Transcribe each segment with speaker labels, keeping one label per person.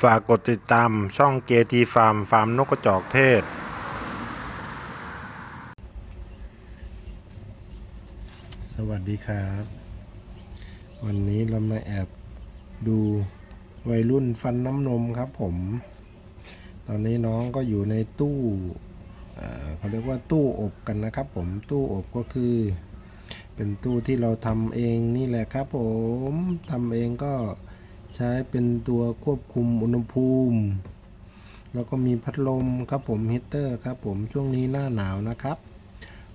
Speaker 1: ฝากกดติดตามช่องเกทีฟาร์มฟาร์มนกกระจอกเทศ สวัสดีครับ วันนี้เรามาแอบดูวัยรุ่นฟันน้ำนมครับผม ตอนนี้น้องก็อยู่ในตู้เเขาเรียกว่าตู้อบกันนะครับผมตู้อบก็คือ เป็นตู้ที่เราทำเองนี่แหละครับผมทำเองก็ ใช้เป็นตัวควบคุมอุณหภูมิ แล้วก็มีพัดลมครับผมฮีเตอร์ครับผมช่วงนี้หน้าหนาวนะครับ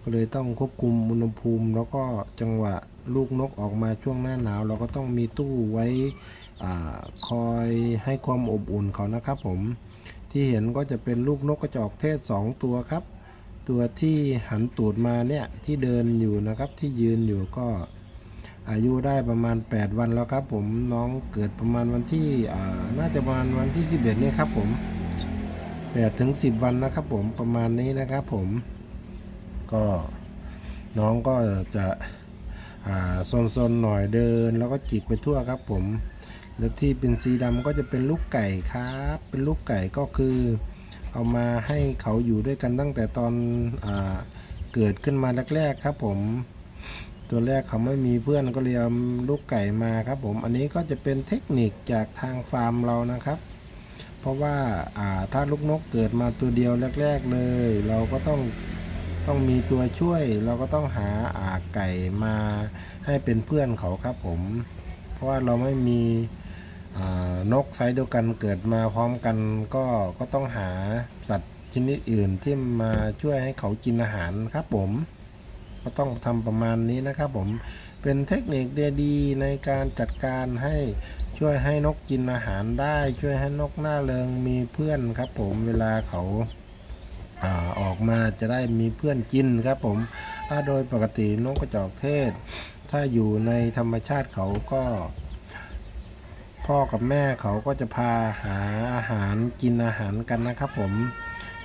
Speaker 1: ก็เลยต้องควบคุมอุณหภูมิ แล้วก็จังหวะลูกนกออกมาช่วงหน้าหนาว เราก็ต้องมีตู้ไว้อคอยให้ความอบอุ่นเขานะครับผมที่เห็นก็จะเป็นลูกนกกระจอกเทศ 2 ตัวครับ ตัวที่หันตูดมาเนี่ยที่เดินอยู่นะครับที่ยืนอยู่ก็ อายุได้ประมาณ 8 วันแล้วครับผมน้องเกิดประมาณวันที่น่าจะประมาณวันที่ 11นี่ครับผม8ถึง10 วันนะครับผมประมาณนี้นะครับผมก็น้องก็จะอ่าซนๆหน่อยเดิน แล้วก็จิกไปทั่วครับผมแล้วที่เป็นสีดำก็จะเป็นลูกไก่ครับ เป็นลูกไก่ก็คือ เอามาให้เขาอยู่ด้วยกันตั้งแต่ตอนอเกิดขึ้นมาแรกๆครับผม ตัวแรกเขาไม่มีเพื่อนก็เลยเอาลูกไก่มาครับ ผมอันนี้ก็จะเป็นเทคนิคจากทางฟาร์มเรานะครับ เพราะว่าาถ้าลูกนกเกิดมาตัวเดียวแรก ๆเลย เราก็ต้องต้องมีตัวช่วย เราก็ต้องหาอาไก่มาให้เป็นเพื่อนเขาครับผม เพราะว่าเราไม่มีนกไซส์เดียวกันเกิดมาพร้อมกันก็ก็ต้องหาสัตว์ชนิดอื่นที่มาช่วยให้เขากินอาหารครับผม ก็ต้องทำประมาณนี้นะครับผมเป็นเทคนิคดีๆในการจัดการให้ช่วยให้นกกินอาหารได้ ช่วยให้นกหน้าเริงมีเพื่อนครับ ผมเวลาเขาอาออกมาจะได้มีเพื่อนกินครับผมถ้าโดยปกตินกกระจอกเทศ ถ้าอยู่ในธรรมชาติเขาก็ พ่อกับแม่เขาก็จะพาหาอาหารกินอาหารกันนะครับผม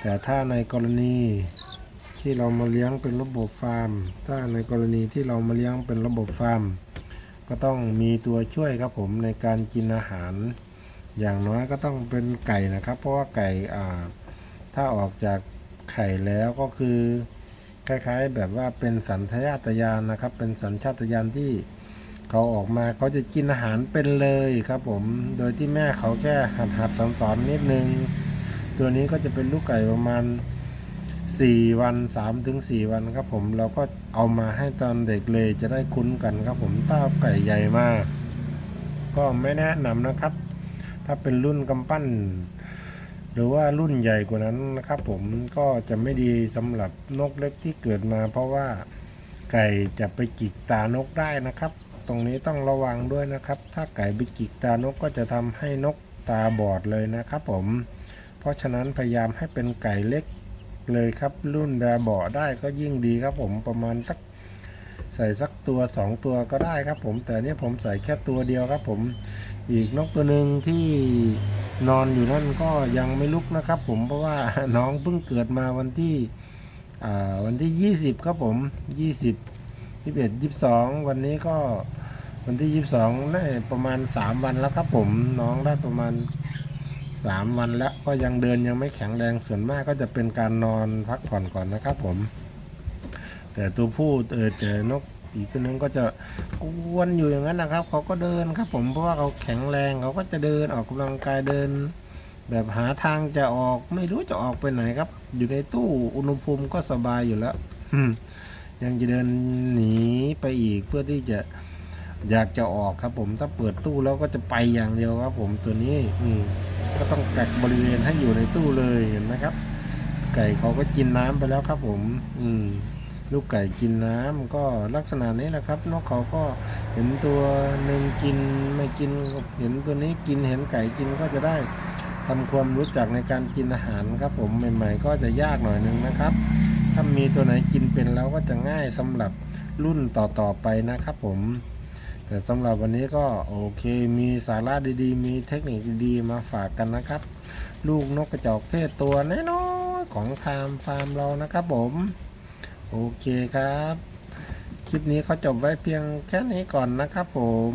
Speaker 1: แต่ถ้าในกรณี ที่เรามาเลี้ยงเป็นระบบฟาร์ม ถ้าในกรณีที่เรามาเลี้ยงเป็นระบบฟาร์ม ก็ต้องมีตัวช่วยครับผมในการกินอาหาร อย่างน้อยก็ต้องเป็นไก่นะครับ เพราะว่าไก่อ่าถ้าออกจากไข่แล้วก็คือคล้ายๆ แบบว่าเป็นสัญชาตญาณนะครับ เป็นสัญชาตญาณที่เขาออกมาเขาจะกินอาหารเป็นเลยครับผม โดยที่แม่เขาแค่หัดหัดสอนสอนๆนิดนึง ตัวนี้ก็จะเป็นลูกไก่ประมาณ 4วัน3ถึง4วันครับผมเราก็เอามาให้ตอนเด็กเลยจะได้คุ้นกันครับผมถ้าไก่ใหญ่มากก็ไม่แนะนำนะครับ ถ้าเป็นรุ่นกำปั้น หรือว่ารุ่นใหญ่กว่านั้นนะครับผมก็จะไม่ดีสำหรับนกเล็กที่เกิดมา เพราะว่าไก่จะไปจิกตานกได้นะครับ ตรงนี้ต้องระวังด้วยนะครับ ถ้าไก่ไปจิกตานกก็จะทำให้นกตาบอดเลยนะครับผมเพราะฉะนั้นพยายามให้เป็นไก่เล็ก เลยครับ รุ่นแบบเบาะได้ก็ยิ่งดีครับผมประมาณสักใส่สักตัวสองตัวก็ได้ครับผมแต่เนี่ยผมใส่แค่ตัวเดียวครับผมอีกนกตัวหนึ่งที่นอนอยู่นั่นก็ยังไม่ลุกนะครับ ผมเพราะว่าน้องเพิ่งเกิดมาวันที่วันที่ยี่สิบครับผมยี่สิบยี่สิบเอ็ดยี่สิบสองวันนี้ก็วันที่ยี่สิบสองได้ประมาณสามวันแล้วครับผมน้องได้ประมาณ สามวันแล้วก็ยังเดินยังไม่แข็งแรงส่วนมากก็จะเป็นการนอนพักผ่อนก่อนนะครับผม แต่ตัวผู้เออเจอนกอีกตัวหนึงก็จะกวนอยู่อย่างนั้นนะครับ เขาก็เดินครับผมเพราะว่าเขาแข็งแรงเขาก็จะเดินออกกำลังกายเดิน แบบหาทางจะออกไม่รู้จะออกไปไหนครับ อยู่ในตู้อุณหภูมิก็สบายอยู่แล้วยังจะเดินหนีไปอีกเพื่อที่จะ อยากจะออกครับ ผมถ้าเปิดตู้แล้วก็จะไปอย่างเดียวครับ ผมตัวนี้ อืมก็ต้องกักบริเวณให้อยู่ในตู้เลยเห็นไหมครับ ไก่เขาก็กินน้ำไปแล้วครับ ผม อืมลูกไก่กินน้ำก็ลักษณะนี้แหละครับนกเขาก็เห็นตัวหนึ่งกินไม่กินเห็นตัวนี้กินเห็นไก่กินก็จะได้ทำความรู้จักในการกินอาหารครับ ผมใหม่ๆ ก็จะยากหน่อยหนึงนะครับ ถ้ามีตัวไหนกินเป็นแล้วก็จะง่ายสำหรับรุ่นต่อๆไปนะครับ ผม แต่สำหรับวันนี้ก็โอเค มีสาระดีๆ มีเทคนิคดีๆ มาฝากกันนะครับ ลูกนกกระจอกเทศตัวน้อยๆของทามฟาร์มเรานะครับผม โอเคครับ คลิปนี้เขาจบไว้เพียงแค่นี้ก่อนนะครับผม